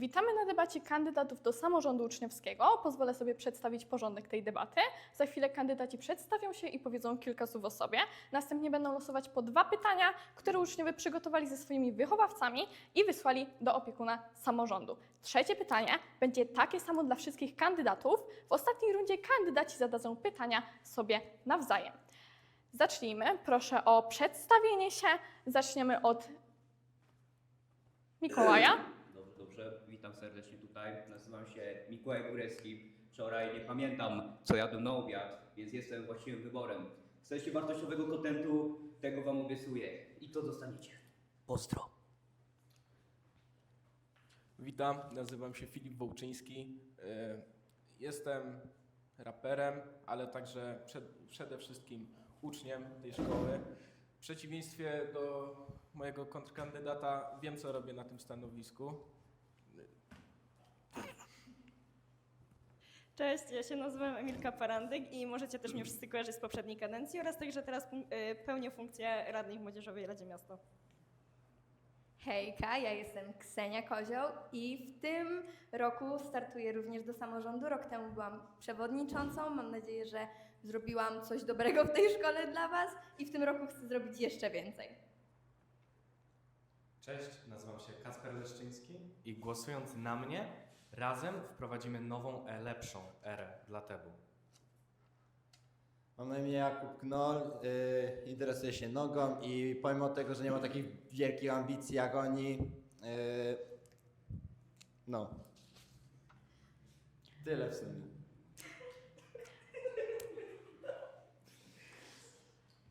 Witamy na debacie kandydatów do samorządu uczniowskiego. Pozwolę sobie przedstawić porządek tej debaty. Za chwilę kandydaci przedstawią się i powiedzą kilka słów o sobie. Następnie będą losować po dwa pytania, które uczniowie przygotowali ze swoimi wychowawcami i wysłali do opiekuna samorządu. Trzecie pytanie będzie takie samo dla wszystkich kandydatów. W ostatniej rundzie kandydaci zadadzą pytania sobie nawzajem. Zacznijmy. Proszę o przedstawienie się. Zaczniemy od Mikołaja. Witam serdecznie tutaj. Nazywam się Mikołaj Górewski. Wczoraj nie pamiętam, co jadłem na obiad, więc jestem właściwym wyborem. Chcecie wartościowego kontentu? Tego wam obiecuję. I to dostaniecie. Pozdro. Witam, nazywam się Filip Wołczyński. Y, Jestem raperem, ale także przed, przede wszystkim uczniem tej szkoły. W przeciwieństwie do mojego kontrkandydata wiem, co robię na tym stanowisku. Cześć, ja się nazywam Emilka Parandyk i możecie też mnie wszyscy kojarzyć z poprzedniej kadencji oraz także teraz y, pełnię funkcję radnej w Młodzieżowej Radzie Miasta. Hejka, ja jestem Ksenia Kozioł i w tym roku startuję również do samorządu. Rok temu byłam przewodniczącą. Mam nadzieję, że zrobiłam coś dobrego w tej szkole dla Was i w tym roku chcę zrobić jeszcze więcej. Cześć, nazywam się Kasper Leszczyński i głosując na mnie, razem wprowadzimy nową, e, lepszą erę dla Tebu. Mam na imię Jakub Knoll, y, interesuję się nogą i pomimo tego, że nie mam takich wielkich ambicji jak oni, y, no. Tyle w sumie.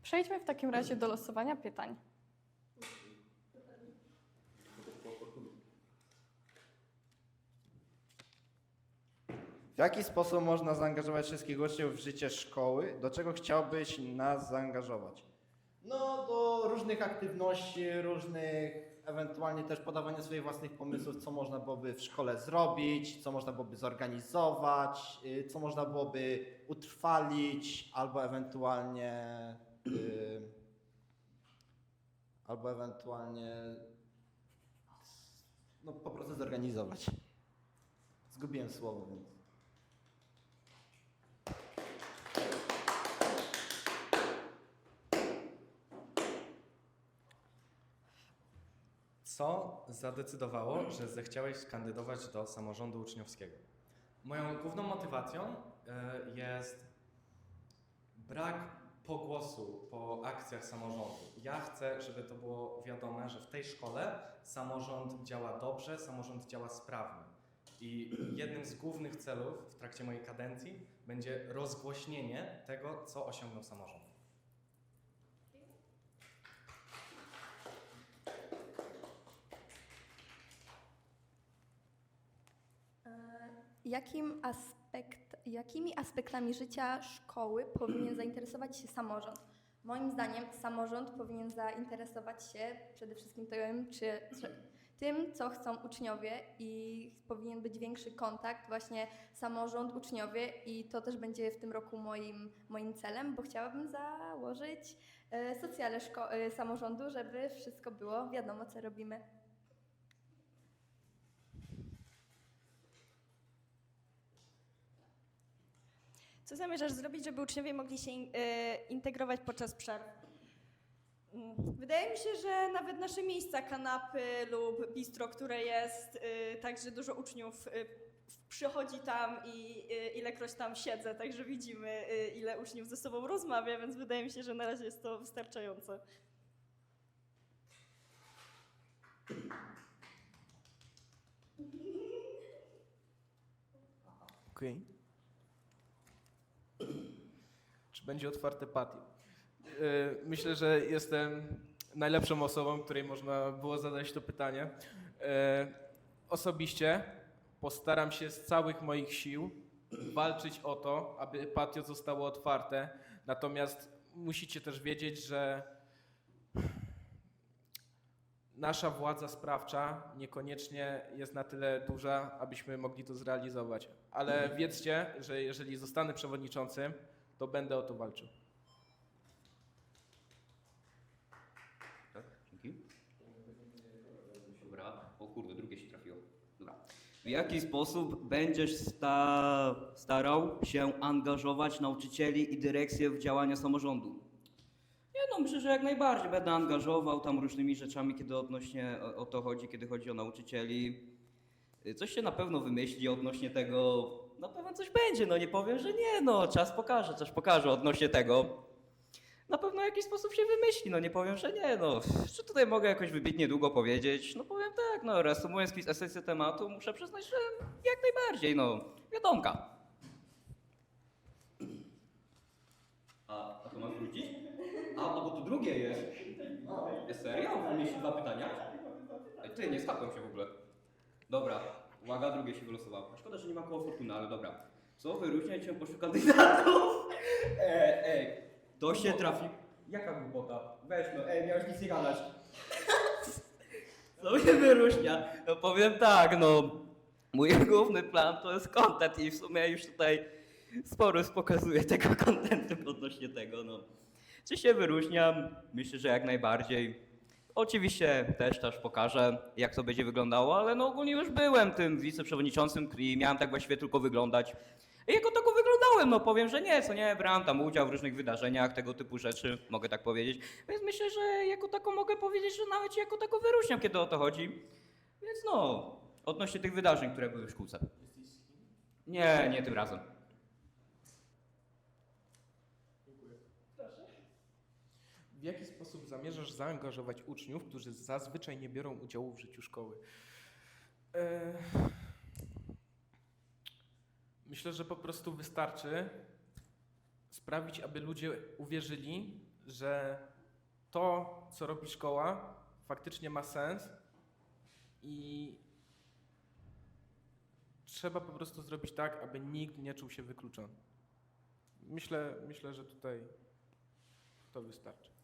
Przejdźmy w takim razie do losowania pytań. W jaki sposób można zaangażować wszystkich uczniów w życie szkoły? Do czego chciałbyś nas zaangażować? No, do różnych aktywności, różnych, ewentualnie też podawania swoich własnych pomysłów, co można byłoby w szkole zrobić, co można byłoby zorganizować, y, co można byłoby utrwalić, albo ewentualnie, y, albo ewentualnie, no po prostu zorganizować. Zgubiłem słowo, więc. Co zadecydowało, że zechciałeś kandydować do samorządu uczniowskiego? Moją główną motywacją e, jest brak pogłosu po akcjach samorządu. Ja chcę, żeby to było wiadome, że w tej szkole samorząd działa dobrze, samorząd działa sprawnie. I jednym z głównych celów w trakcie mojej kadencji będzie rozgłośnienie tego, co osiągnął samorząd. Jakim aspekt, jakimi aspektami życia szkoły powinien zainteresować się samorząd? Moim zdaniem samorząd powinien zainteresować się przede wszystkim tym, czy, tym, co chcą uczniowie i powinien być większy kontakt właśnie samorząd, uczniowie i to też będzie w tym roku moim, moim celem, bo chciałabym założyć e, socjale szko- e, samorządu, żeby wszystko było wiadomo, co robimy. Co zamierzasz zrobić, żeby uczniowie mogli się y, integrować podczas przerw? Mm, Wydaje mi się, że nawet nasze miejsca, kanapy lub bistro, które jest, y, także dużo uczniów y, przychodzi tam i ilekroć tam siedzę, także widzimy, ile uczniów ze sobą rozmawia, więc wydaje mi się, że na razie jest to wystarczające. Czy będzie otwarte patio? Y, Myślę, że jestem najlepszą osobą, której można było zadać to pytanie. Y, Osobiście postaram się z całych moich sił walczyć o to, aby patio zostało otwarte. Natomiast musicie też wiedzieć, że nasza władza sprawcza niekoniecznie jest na tyle duża, abyśmy mogli to zrealizować. Ale wiedzcie, że jeżeli zostanę przewodniczącym, to będę o to walczył. Tak? Dzięki. Dobra. O kurde, drugie się trafiło. Dobra. W jaki sposób będziesz sta starał się angażować nauczycieli i dyrekcję w działania samorządu? Nie no, myślę, że jak najbardziej będę angażował tam różnymi rzeczami, kiedy odnośnie o, o to chodzi, kiedy chodzi o nauczycieli. Y, Coś się na pewno wymyśli odnośnie tego, na pewno coś będzie, no nie powiem, że nie, no czas pokaże, coś pokaże odnośnie tego. Na pewno w jakiś sposób się wymyśli, no nie powiem, że nie, no. Czy tutaj mogę jakoś wybitnie długo powiedzieć? No powiem tak, no reasumując esencję tematu, muszę przyznać, że jak najbardziej, no, wiadomka. A, a to masz wrócić? A, bo to drugie jest. Jest serio? Mieliście dwa pytania? Ej, Ty, nie skapłem się w ogóle. Dobra, uwaga, drugie się wylosowało. Szkoda, że nie ma koło fortuny, ale dobra. Co wyróżnia cię pośród kandydatów? Ej, ej, to się trafi. Jaka głupota? Weź no, ej, miałeś nic nie gadać. Co mnie wyróżnia? No powiem tak, no. Mój główny plan to jest content i w sumie już tutaj sporo pokazuje tego kontentu odnośnie tego, no. Czy się wyróżniam? Myślę, że jak najbardziej. Oczywiście też też pokażę, jak to będzie wyglądało, ale no ogólnie już byłem tym wiceprzewodniczącym i miałem tak właściwie tylko wyglądać. I jako tako wyglądałem, no powiem, że nie, co nie, brałem tam udział w różnych wydarzeniach, tego typu rzeczy, mogę tak powiedzieć. Więc myślę, że jako tako mogę powiedzieć, że nawet jako tako wyróżniam, kiedy o to chodzi. Więc no, odnośnie tych wydarzeń, które były w szkółce. Nie, nie tym razem. W jaki sposób zamierzasz zaangażować uczniów, którzy zazwyczaj nie biorą udziału w życiu szkoły? E, Myślę, że po prostu wystarczy sprawić, aby ludzie uwierzyli, że to, co robi szkoła, faktycznie ma sens i trzeba po prostu zrobić tak, aby nikt nie czuł się wykluczony. Myślę, myślę że tutaj to wystarczy.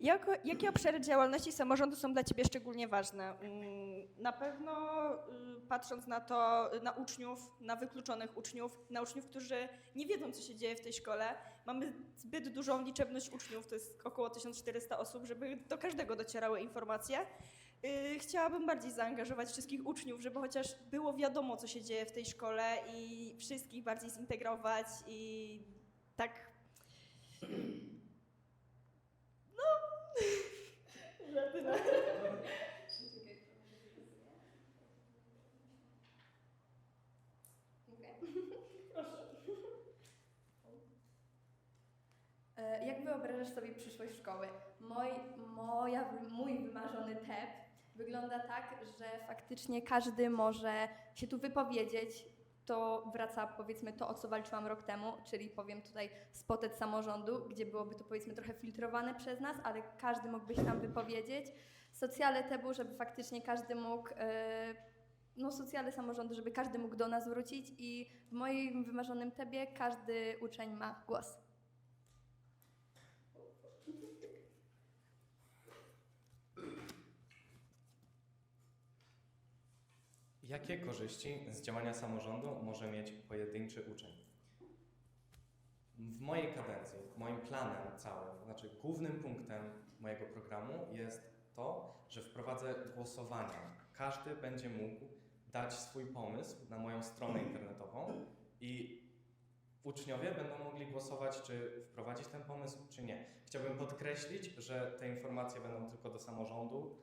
Jako, jakie obszary działalności samorządu są dla Ciebie szczególnie ważne? Mm, Na pewno y, patrząc na to, na uczniów, na wykluczonych uczniów, na uczniów, którzy nie wiedzą, co się dzieje w tej szkole. Mamy zbyt dużą liczebność uczniów, to jest około 1400 osób, żeby do każdego docierały informacje. Y, Chciałabym bardziej zaangażować wszystkich uczniów, żeby chociaż było wiadomo, co się dzieje w tej szkole i wszystkich bardziej zintegrować i tak żeby na... E, Jak wyobrażasz sobie przyszłość szkoły? Moj, moja, mój wymarzony TEP wygląda tak, że faktycznie każdy może się tu wypowiedzieć. To wraca powiedzmy to, o co walczyłam rok temu, czyli powiem tutaj spotet samorządu, gdzie byłoby to powiedzmy trochę filtrowane przez nas, ale każdy mógłby się tam wypowiedzieć. Socjale TEBU, żeby faktycznie każdy mógł, e, no socjale samorządu, żeby każdy mógł do nas wrócić i w moim wymarzonym TEBie każdy uczeń ma głos. Jakie korzyści z działania samorządu może mieć pojedynczy uczeń? W mojej kadencji, moim planem całym, znaczy głównym punktem mojego programu jest to, że wprowadzę głosowania. Każdy będzie mógł dać swój pomysł na moją stronę internetową i uczniowie będą mogli głosować, czy wprowadzić ten pomysł, czy nie. Chciałbym podkreślić, że te informacje będą tylko do samorządu,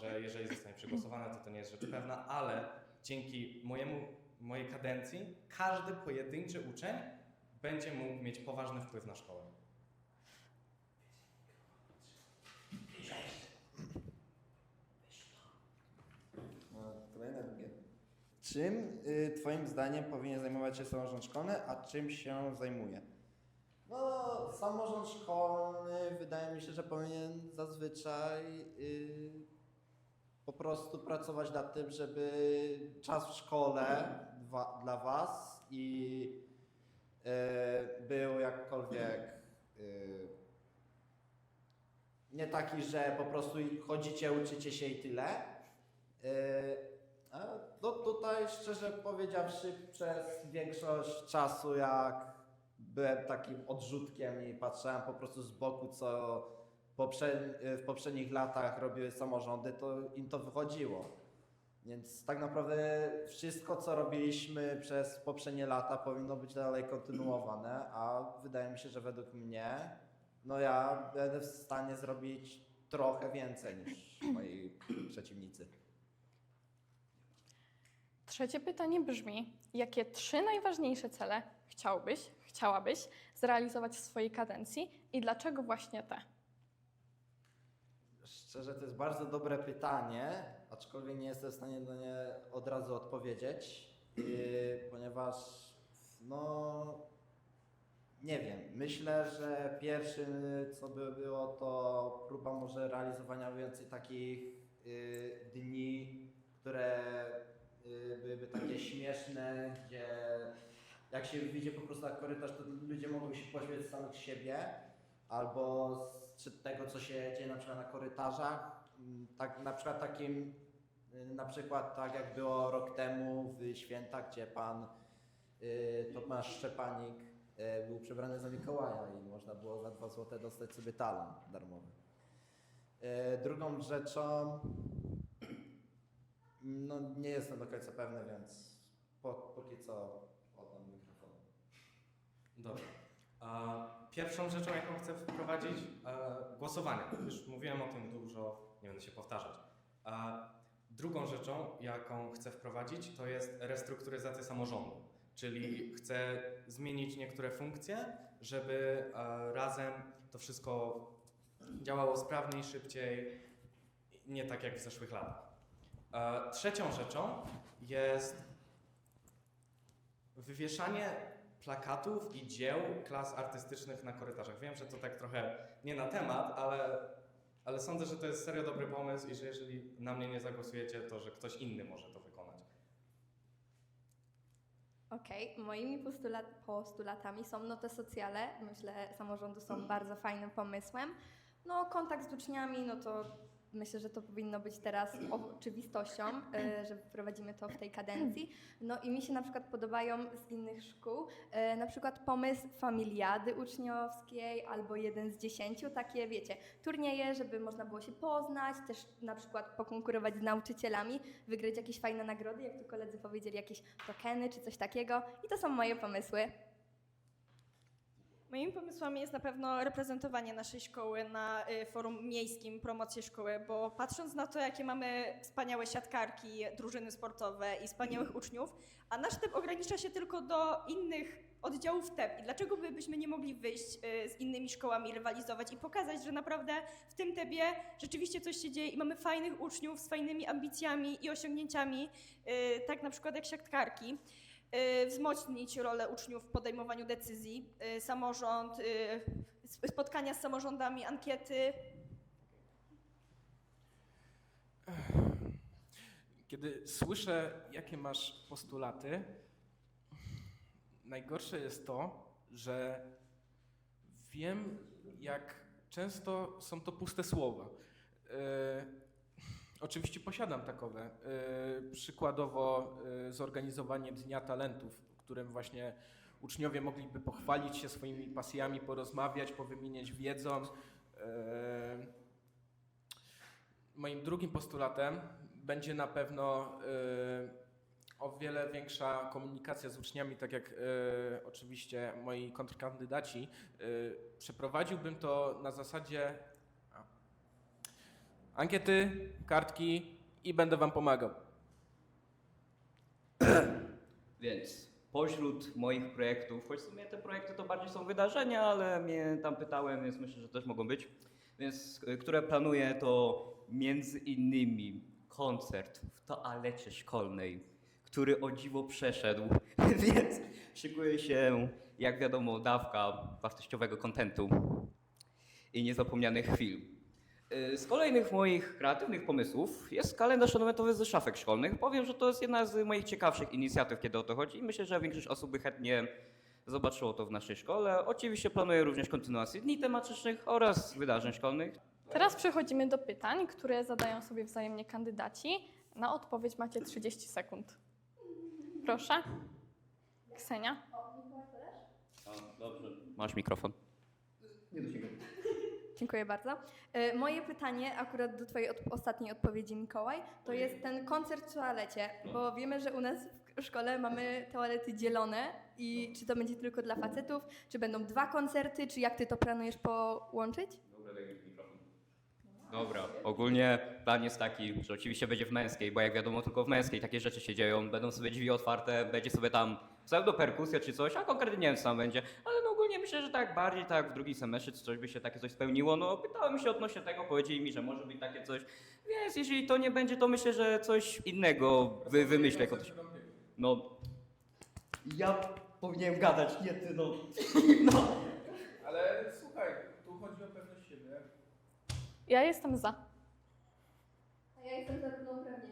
że jeżeli zostanie przegłosowane, to to nie jest rzecz pewna, ale dzięki mojemu, mojej kadencji każdy pojedynczy uczeń będzie mógł mieć poważny wpływ na szkołę. Czym y, Twoim zdaniem powinien zajmować się samorząd szkolny, a czym się zajmuje? Samorząd szkolny wydaje mi się, że powinien zazwyczaj y, po prostu pracować nad tym, żeby czas w szkole dla Was i y, był jakkolwiek y, nie taki, że po prostu chodzicie, uczycie się i tyle. No tutaj szczerze powiedziawszy przez większość czasu jak byłem takim odrzutkiem i patrzyłem po prostu z boku, co w poprzednich latach robiły samorządy, to im to wychodziło. Więc tak naprawdę wszystko, co robiliśmy przez poprzednie lata, powinno być dalej kontynuowane, a wydaje mi się, że według mnie, no ja będę w stanie zrobić trochę więcej niż moi przeciwnicy. Trzecie pytanie brzmi: jakie trzy najważniejsze cele chciałbyś, chciałabyś zrealizować w swojej kadencji i dlaczego właśnie te? Szczerze, to jest bardzo dobre pytanie, aczkolwiek nie jestem w stanie na nie od razu odpowiedzieć, yy, ponieważ no nie wiem. Myślę, że pierwszym, co by było, to próba może realizowania więcej takich yy, dni, które byłyby takie śmieszne, gdzie jak się wyjdzie po prostu na korytarz, to ludzie mogą się pośmiać z samych siebie, albo z tego, co się dzieje na przykład na korytarzach. Mm, Tak, na przykład takim, y, na przykład tak jak było rok temu w święta, gdzie pan y, Tomasz Szczepanik y, był przebrany za Mikołaja i można było za 2 zł dostać sobie talon darmowy. Y, drugą rzeczą, no nie jestem do końca pewny, więc po, póki co oddam mikrofon. Dobra. Pierwszą rzeczą, jaką chcę wprowadzić, e, głosowanie. Już mówiłem o tym dużo, nie będę się powtarzać. Drugą rzeczą, jaką chcę wprowadzić, to jest restrukturyzacja samorządu. Czyli chcę zmienić niektóre funkcje, żeby e, razem to wszystko działało sprawniej, szybciej, nie tak jak w zeszłych latach. E, Trzecią rzeczą jest wywieszanie plakatów i dzieł klas artystycznych na korytarzach. Wiem, że to tak trochę nie na temat, ale, ale sądzę, że to jest serio dobry pomysł i że jeżeli na mnie nie zagłosujecie, to że ktoś inny może to wykonać. Okej, moimi postulat, postulatami są no te socjale. Myślę, samorządy są bardzo fajnym pomysłem. No, kontakt z uczniami, no to myślę, że to powinno być teraz oczywistością, e, że wprowadzimy to w tej kadencji. No i mi się na przykład podobają z innych szkół, e, na przykład pomysł familiady uczniowskiej albo jeden z dziesięciu, takie wiecie, turnieje, żeby można było się poznać, też na przykład pokonkurować z nauczycielami, wygrać jakieś fajne nagrody, jak tu koledzy powiedzieli, jakieś tokeny czy coś takiego. I to są moje pomysły. Moimi pomysłami jest na pewno reprezentowanie naszej szkoły na y, forum miejskim, promocję szkoły, bo patrząc na to, jakie mamy wspaniałe siatkarki, drużyny sportowe i wspaniałych uczniów, a nasz TEP ogranicza się tylko do innych oddziałów TEP. I dlaczego by- byśmy nie mogli wyjść y, z innymi szkołami, rywalizować i pokazać, że naprawdę w tym TEBie rzeczywiście coś się dzieje i mamy fajnych uczniów z fajnymi ambicjami i osiągnięciami, y, tak na przykład jak siatkarki wzmocnić rolę uczniów w podejmowaniu decyzji, y, samorząd, y, sp- spotkania z samorządami, ankiety. Kiedy słyszę, jakie masz postulaty, najgorsze jest to, że wiem, jak często są to puste słowa. Oczywiście posiadam takowe. E, przykładowo e, zorganizowanie Dnia Talentów, w którym właśnie uczniowie mogliby pochwalić się swoimi pasjami, porozmawiać, powymieniać wiedzą. E, Moim drugim postulatem będzie na pewno o wiele większa komunikacja z uczniami, tak jak oczywiście moi kontrkandydaci. Przeprowadziłbym to na zasadzie ankiety, kartki i będę Wam pomagał. Więc pośród moich projektów, choć w sumie te projekty to bardziej są wydarzenia, ale mnie tam pytałem, więc myślę, że też mogą być. Więc y, które planuję to między innymi koncert w toalecie szkolnej, który o dziwo przeszedł, więc szykuje się, jak wiadomo, dawka wartościowego kontentu i niezapomnianych chwil. Y, Z kolejnych moich kreatywnych pomysłów jest kalendarz adwentowy ze szafek szkolnych. Powiem, że to jest jedna z moich ciekawszych inicjatyw, kiedy o to chodzi i myślę, że większość osób by chętnie zobaczyło to w naszej szkole. Oczywiście planuję również kontynuację dni tematycznych oraz wydarzeń szkolnych. Teraz przechodzimy do pytań, które zadają sobie wzajemnie kandydaci. Na odpowiedź macie 30 sekund. Proszę. Ksenia. A, dobrze. Masz mikrofon. Nie dosięgam. Dziękuję bardzo. E, Moje pytanie akurat do Twojej od, ostatniej odpowiedzi, Mikołaj, to jest ten koncert w toalecie, bo wiemy, że u nas w szkole mamy toalety dzielone i czy to będzie tylko dla facetów, czy będą dwa koncerty, czy jak Ty to planujesz połączyć? Dobra, ogólnie plan jest taki, że oczywiście będzie w męskiej, bo jak wiadomo tylko w męskiej takie rzeczy się dzieją, będą sobie drzwi otwarte, będzie sobie tam pseudoperkusja czy coś, a konkretnie nie wiem co tam będzie, ale no ogólnie myślę, że tak bardziej tak w drugim semestrze czy coś by się takie coś spełniło, no pytałem się odnośnie tego, powiedzieli mi, że może być takie coś, więc jeżeli to nie będzie, to myślę, że coś innego wy, wymyślę. jako coś. No, ja powinienem gadać, nie ty, no. no. Ale słuchaj, tu chodzi o pewność siebie. Ja jestem za. A ja jestem za równouprawnieniem.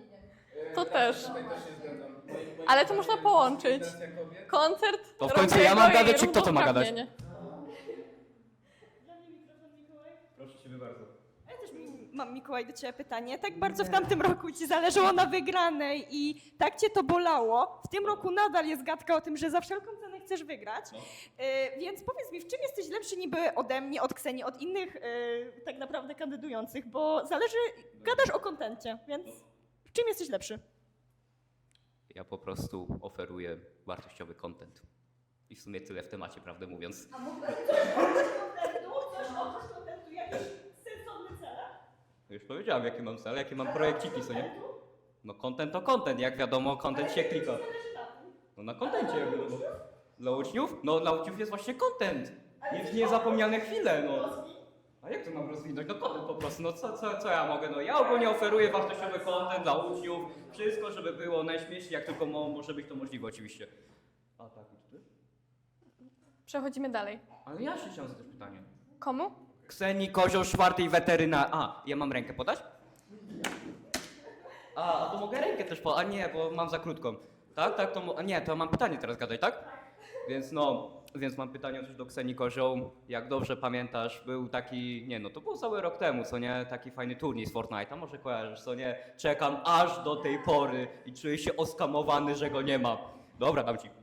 To też. Ale to można połączyć. Koncert. To w końcu ja mam gadać, czy kto to ma gadać? równouprawnienie. Proszę ciebie bardzo. Ja też mam, Mikołaj, do Ciebie pytanie. Tak bardzo w tamtym roku Ci zależało na wygranej i tak Cię to bolało. W tym roku nadal jest gadka o tym, że za wszelką cenę chcesz wygrać. No. E, więc powiedz mi, w czym jesteś lepszy niby ode mnie, od Ksenii, od innych e, tak naprawdę kandydujących, bo zależy, gadasz o kontencie, więc w czym jesteś lepszy? Ja po prostu oferuję wartościowy content. I w sumie tyle w temacie, prawdę mówiąc. A mógł... Coś oprócz kontentu, jakieś sensowne cele? Już powiedziałem, jakie mam cele, jakie mam projekciki, co nie? No content to content, jak wiadomo, content się klika. No na kontencie, jak wiadomo. Dla uczniów? No dla uczniów jest właśnie content. Nie, niezapomniane chwile, no. A jak to mam rozwinąć? No content po prostu, no co, co, co ja mogę? No ja ogólnie oferuję wartościowy content dla uczniów. Wszystko, żeby było najśmieszniej, jak tylko mo może być to możliwe oczywiście. A tak, i ty? Przechodzimy dalej. Ale ja się chciałem zadać pytanie. Komu? Ksenii Kozioł czwartej weterynarz. A, ja mam rękę podać? A, a to mogę rękę też podać. A nie, bo mam za krótką. Tak, tak, to mo- a nie, to mam pytanie teraz gadać, tak? Więc no, więc mam pytanie też do Ksenii Kozioł. Jak dobrze pamiętasz, był taki, nie no, to był cały rok temu, co nie? Taki fajny turniej z Fortnite'a, może kojarzysz, co nie? Czekam aż do tej pory i czuję się oskamowany, że go nie ma. Dobra, dam ci.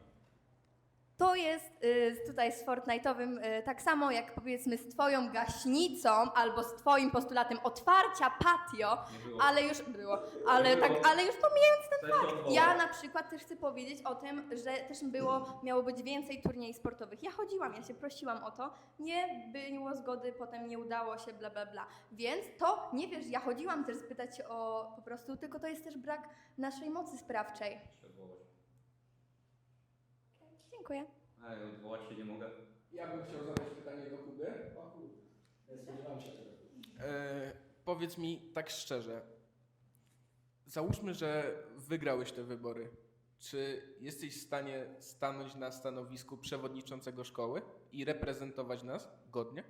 To jest y, tutaj z Fortnite'owym y, tak samo jak powiedzmy z Twoją gaśnicą albo z Twoim postulatem otwarcia patio, było. ale już było, ale tak, było. ale już pomijając ten się fakt, ja na przykład też chcę powiedzieć o tym, że też było, miało być więcej turniej sportowych. Ja chodziłam, ja się prosiłam o to, nie było zgody, potem nie udało się, bla bla bla. Więc to nie wiesz, ja chodziłam też spytać o po prostu, tylko to jest też brak naszej mocy sprawczej. Dziękuję. Ej, odwołać się nie mogę. Ja bym chciał zadać pytanie do Kuby. E, powiedz mi tak szczerze. Załóżmy, że wygrałeś te wybory. Czy jesteś w stanie stanąć na stanowisku przewodniczącego szkoły i reprezentować nas godnie?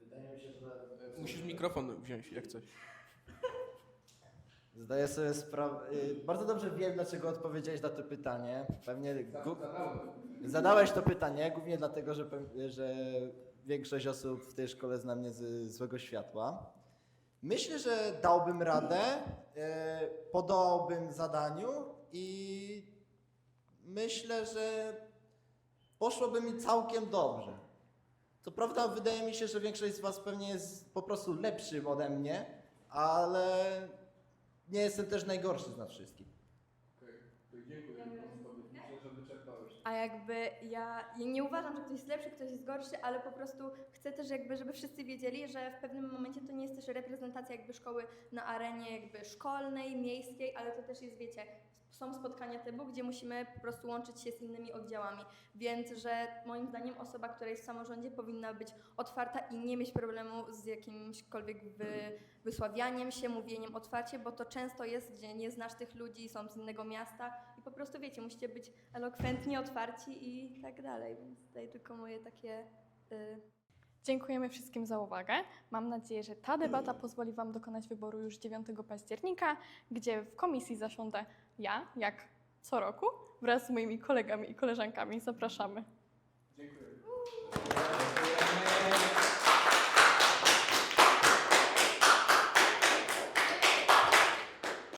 Wydaje mi się, że... Musisz mikrofon wziąć, jak coś. Zdaję sobie sprawę. y, Bardzo dobrze wiem, dlaczego odpowiedziałeś na to pytanie. Pewnie gu- zadałeś to pytanie głównie dlatego, że, że większość osób w tej szkole zna mnie z złego światła. Myślę, że dałbym radę, y, podołałbym zadaniu i myślę, że poszłoby mi całkiem dobrze. Co prawda, wydaje mi się, że większość z Was pewnie jest po prostu lepszym ode mnie, ale nie jestem też najgorszy z nas wszystkich. Dziękuję. Myślę, że wyczerpałeś. A jakby ja, nie uważam, że ktoś jest lepszy, ktoś jest gorszy, ale po prostu chcę też jakby, żeby wszyscy wiedzieli, że w pewnym momencie to nie jest też reprezentacja jakby szkoły na arenie jakby szkolnej, miejskiej, ale to też jest, wiecie, są spotkania typu, gdzie musimy po prostu łączyć się z innymi oddziałami. Więc, że moim zdaniem osoba, która jest w samorządzie powinna być otwarta i nie mieć problemu z jakimśkolwiek wy, wysławianiem się, mówieniem otwarcie, bo to często jest, gdzie nie znasz tych ludzi, są z innego miasta po prostu wiecie, musicie być elokwentni, otwarci i tak dalej. Więc tutaj tylko moje takie. Y, Dziękujemy wszystkim za uwagę. Mam nadzieję, że ta debata pozwoli Wam dokonać wyboru już 9 października, gdzie w komisji zasiądę ja, jak co roku, wraz z moimi kolegami i koleżankami. Zapraszamy. Dziękuję.